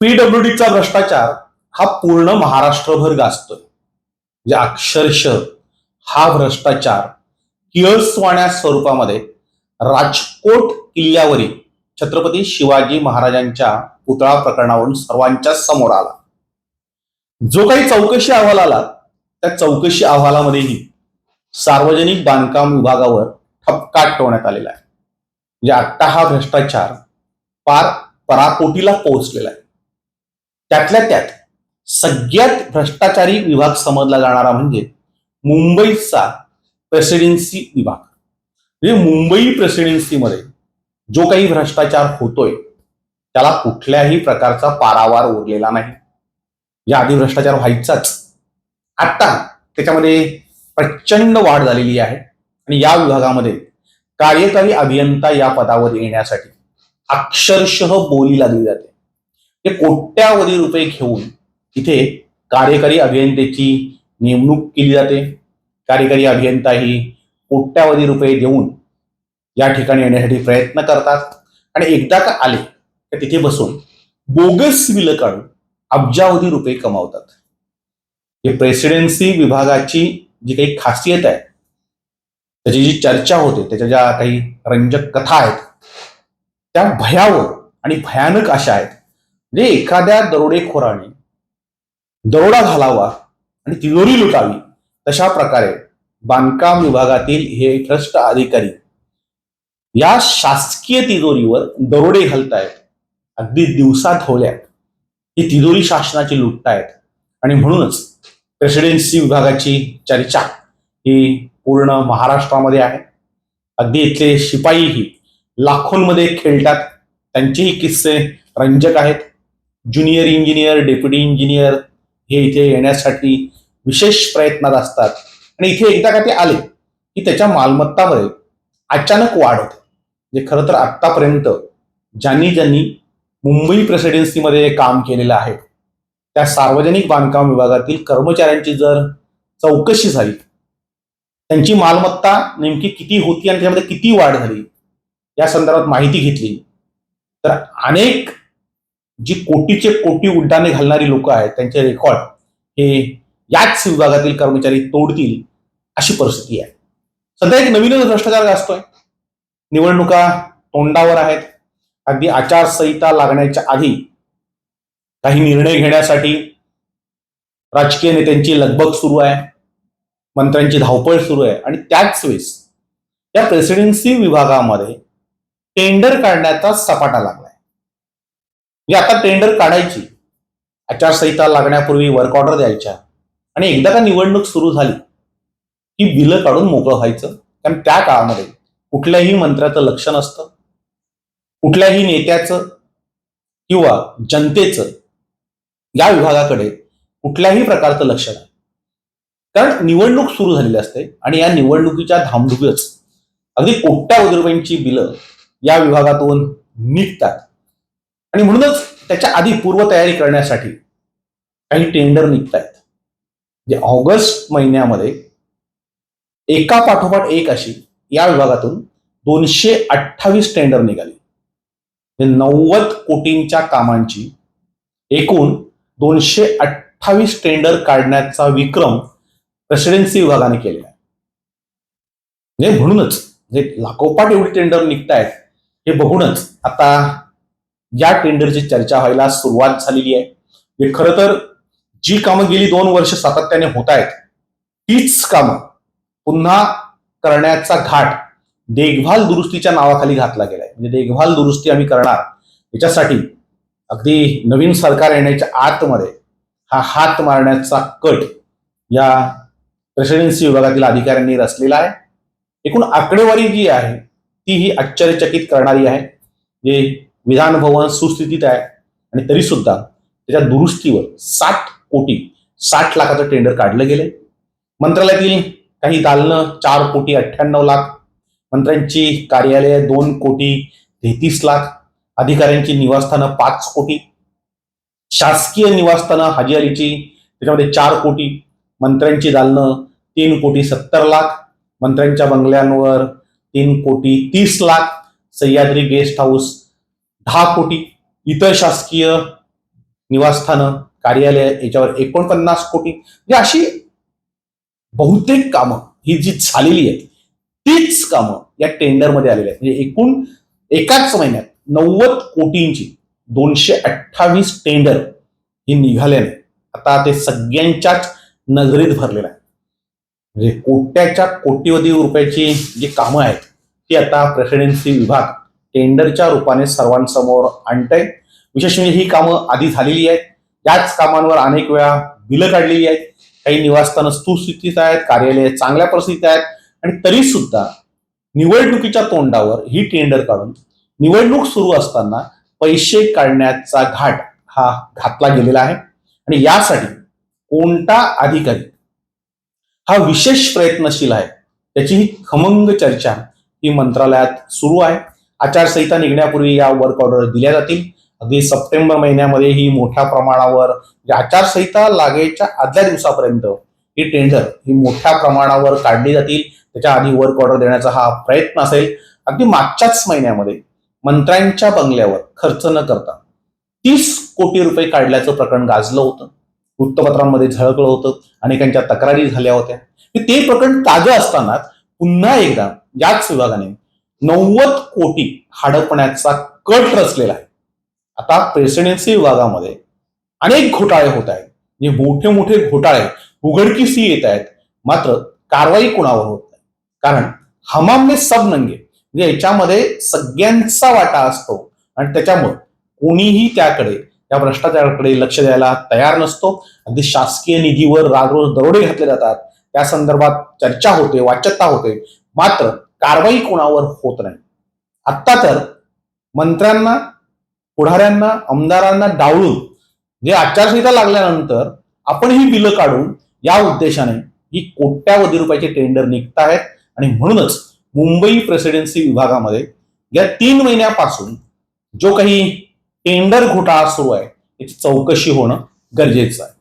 पीडब्ल्यूडीचा भ्रष्टाचार हा पूर्ण महाराष्ट्रभर गाजतोय. म्हणजे अक्षरशः हा भ्रष्टाचार किळसवाण्या स्वरूपामध्ये राजकोट किल्ल्यावरील छत्रपती शिवाजी महाराजांच्या पुतळा प्रकरणावरून सर्वांच्या समोर आला. जो काही चौकशी अहवाल आला त्या चौकशी अहवालामध्येही सार्वजनिक बांधकाम विभागावर ठपका ठेवण्यात आलेला आहे. म्हणजे आत्ता हा भ्रष्टाचार पार पराकोटीला पोहोचलेला आहे. त्यातल्या त्यात सगळ्यात भ्रष्टाचारी विभाग समजला जाणारा म्हणजे मुंबईचा प्रेसिडेन्सी विभाग. म्हणजे मुंबई प्रेसिडेन्सीमध्ये जो काही भ्रष्टाचार होतोय त्याला कुठल्याही प्रकारचा पारावार उरलेला नाही. या आधी भ्रष्टाचार व्हायचाच. आता त्याच्यामध्ये प्रचंड वाढ झालेली आहे. आणि या विभागामध्ये कार्यकारी अभियंता या पदावर येण्यासाठी अक्षरशः बोली लागली जाते. ते कोट्यावधी रुपये घेऊन इथे कार्यकारी अभियंत्याची नेमणूक केली जाते. कार्यकारी अभियंता ही कोट्यावधी रुपये देऊन या ठिकाणी येण्यासाठी प्रयत्न करतात. आणि एकदा का आले तर तिथे बसून बोगस बिलं काढून अब्जावधी रुपये कमावतात. हे प्रेसिडेन्सी विभागाची जी काही खासियत आहे त्याची जी चर्चा होते त्याच्या ज्या काही रंजक कथा आहेत त्या भयावह आणि भयानक अशा आहेत. म्हणजे एखाद्या दरोडेखोराने दरोडा घालावा आणि तिजोरी लुटावी तशा प्रकारे बांधकाम विभागातील हे ट्रस्ट अधिकारी या शासकीय तिजोरीवर दरोडे घालतायत. अगदी दिवसा होल्यात ही तिजोरी शासनाची लुटतायत. आणि म्हणूनच प्रेसिडेन्सी विभागाची चर्चा ही पूर्ण महाराष्ट्रामध्ये आहे. अगदी इथले शिपाईही लाखोंमध्ये खेळतात. त्यांचेही किस्से रंजक आहेत. ज्युनियर इंजिनियर डेप्युटी इंजिनियर हे इथे येण्यासाठी विशेष प्रयत्नात असतात. आणि इथे एकदा का ते आले की त्याच्या मालमत्तामध्ये अचानक वाढ होते. म्हणजे खरं तर आत्तापर्यंत ज्यांनी ज्यांनी मुंबई प्रेसिडेन्सीमध्ये काम केलेलं आहे त्या सार्वजनिक बांधकाम विभागातील कर्मचाऱ्यांची जर चौकशी झाली त्यांची मालमत्ता नेमकी किती होती आणि त्यामध्ये किती वाढ झाली या संदर्भात माहिती घेतली तर अनेक जी कोटीचे कोटी उड्डाणे घालणारी लोक आहेत त्यांचे रेकॉर्ड हे याच विभागातील कर्मचारी तोडतील अशी परिस्थिती आहे. सध्या एक नवीनच भ्रष्टाचार गाजतोय. निवडणुका तोंडावर आहेत. अगदी आचारसंहिता लागण्याच्या आधी काही निर्णय घेण्यासाठी राजकीय नेत्यांची लगबग सुरू आहे. मंत्र्यांची धावपळ सुरू आहे. आणि त्याच वेळेस या प्रेसिडेन्सी विभागामध्ये टेंडर काढण्याचा सपाटा लागला म्हणजे आता टेंडर काढायची. आचारसंहिता लागण्यापूर्वी वर्क ऑर्डर द्यायच्या. आणि एकदा का निवडणूक सुरू झाली की बिलं काढून मोकळं व्हायचं. कारण त्या काळामध्ये कुठल्याही मंत्र्याचं लक्ष नसतं. कुठल्याही नेत्याचं किंवा जनतेचं या विभागाकडे कुठल्याही प्रकारचं लक्ष नाही. कारण निवडणूक सुरू झालेली असते आणि या निवडणुकीच्या धामधुकीच अगदी कोट्यावधी रुपयांची बिलं या विभागातून निघतात. आणि म्हणूनच त्याच्या आधी पूर्वतयारी करण्यासाठी काही टेंडर निघत आहेत जे ऑगस्ट महिन्यामध्ये एका पाठोपाठ एक अशी या विभागातून दोनशे अठ्ठावीस टेंडर निघाली. नव्वद कोटींच्या कामांची एकूण दोनशे अठ्ठावीस टेंडर काढण्याचा विक्रम प्रेसिडेन्सी विभागाने केलेला आहे. म्हणजे म्हणूनच जे लाखोपाठ एवढी टेंडर निघतायत हे बघूनच आता या टेंडरची चर्चा व्हायला सुरुवात झालेली आहे. हे खरं तर जी कामं गेली दोन वर्ष सातत्याने होत आहेत तीच कामं पुन्हा करण्याचा घाट देखभाल दुरुस्तीच्या नावाखाली घातला गेलाय म्हणजे देखभाल दुरुस्ती आम्ही करणार याच्यासाठी अगदी नवीन सरकार येण्याच्या आतमध्ये हा हात मारण्याचा कट या प्रेसिडेन्सी विभागातील अधिकाऱ्यांनी रचलेला आहे. एकूण आकडेवारी जी आहे ती ही आश्चर्यचकित करणारी आहे. जे विधान भवन सुस्थितीत आहे. आणि तरी सुद्धा त्याच्या दुरुस्तीवर साठ कोटी साठ लाखाचं टेंडर काढलं गेले मंत्रालयातील काही दालनं चार कोटी अठ्ठ्याण्णव लाख. मंत्र्यांची कार्यालय दोन कोटी तेहतीस लाख. अधिकाऱ्यांची निवासस्थानं पाच कोटी. शासकीय निवासस्थानं हाजी अलीची त्याच्यामध्ये चार कोटी. मंत्र्यांची दालनं तीन कोटी सत्तर लाख. मंत्र्यांच्या बंगल्यांवर तीन कोटी तीस लाख. सह्याद्री गेस्ट हाऊस दहा कोटी इतर शासकीय निवासस्थानं कार्यालय याच्यावर एकोणपन्नास कोटी. म्हणजे अशी बहुतेक कामं ही जी झालेली आहेत तीच कामं या टेंडरमध्ये आलेली आहेत. म्हणजे एकूण एकाच महिन्यात नव्वद कोटींची दोनशे अठ्ठावीस टेंडर ही निघाल्याने आता ते सगळ्यांच्याच नजरेत भरलेलं आहे म्हणजे कोट्याच्या कोटीवधी रुपयाची जी कामं आहेत ती आता प्रेसिडेन्सी विभाग टेंडरच्या रूपाने सर्वांसमोर आणतंय. विशेष म्हणजे ही कामं आधी झालेली आहेत. याच कामांवर अनेक वेळा बिलं काढलेली आहेत. काही निवासस्थानं सुस्थितीत आहेत कार्यालय चांगल्या परिस्थितीत आहेत. आणि तरी सुद्धा निवडणुकीच्या तोंडावर ही टेंडर काढून निवडणूक सुरू असताना पैसे काढण्याचा घाट हा घातला गेलेला आहे. आणि यासाठी कोणता अधिकारी हा विशेष प्रयत्नशील आहे त्याची ही खमंग चर्चा ही मंत्रालयात सुरू आहे. आचारसंहिता निघण्यापूर्वी या वर्क ऑर्डर दिल्या जातील. अगदी सप्टेंबर महिन्यामध्ये ही मोठ्या प्रमाणावर म्हणजे आचारसंहिता लागेच्या आदल्या दिवसापर्यंत ही टेंडर ही मोठ्या प्रमाणावर काढली जातील. त्याच्या आधी वर्क ऑर्डर देण्याचा हा प्रयत्न असेल. अगदी मागच्याच महिन्यामध्ये मंत्र्यांच्या बंगल्यावर खर्च न करता तीस कोटी रुपये काढल्याचं प्रकरण गाजलं होतं. वृत्तपत्रांमध्ये झळकलं होतं. अनेकांच्या तक्रारी झाल्या होत्या. ते प्रकरण ताजं असताना पुन्हा एकदा याच विभागाने नव्वद कोटी हडपण्याचा कट रचलेला आहे. आता प्रेसिडेन्सी विभागामध्ये अनेक घोटाळे होत आहेत. जे मोठे मोठे घोटाळे उघडकीस येत आहेत. मात्र कारवाई कोणावर होत नाही. कारण हमामने सब नंगे म्हणजे याच्यामध्ये सगळ्यांचा वाटा असतो. आणि त्याच्यामुळे कोणीही त्याकडे त्या भ्रष्टाचाराकडे लक्ष द्यायला तयार नसतो. अगदी शासकीय निधीवर रागरोज दरोडे घातले जातात. त्या संदर्भात चर्चा होते वाच्यता होते. मात्र कारवाई कोणावर होत नाही. आत्ता तर मंत्र्यांना पुढाऱ्यांना आमदारांना डावळून जे आचारसंहिता लागल्यानंतर आपण ही बिलं काढून या उद्देशाने ही कोट्यावधी रुपयाचे टेंडर निघत आहेत. आणि म्हणूनच मुंबई प्रेसिडेन्सी विभागामध्ये या तीन महिन्यापासून जो काही टेंडर घोटाळा सुरू आहे याची चौकशी होणं गरजेचं आहे.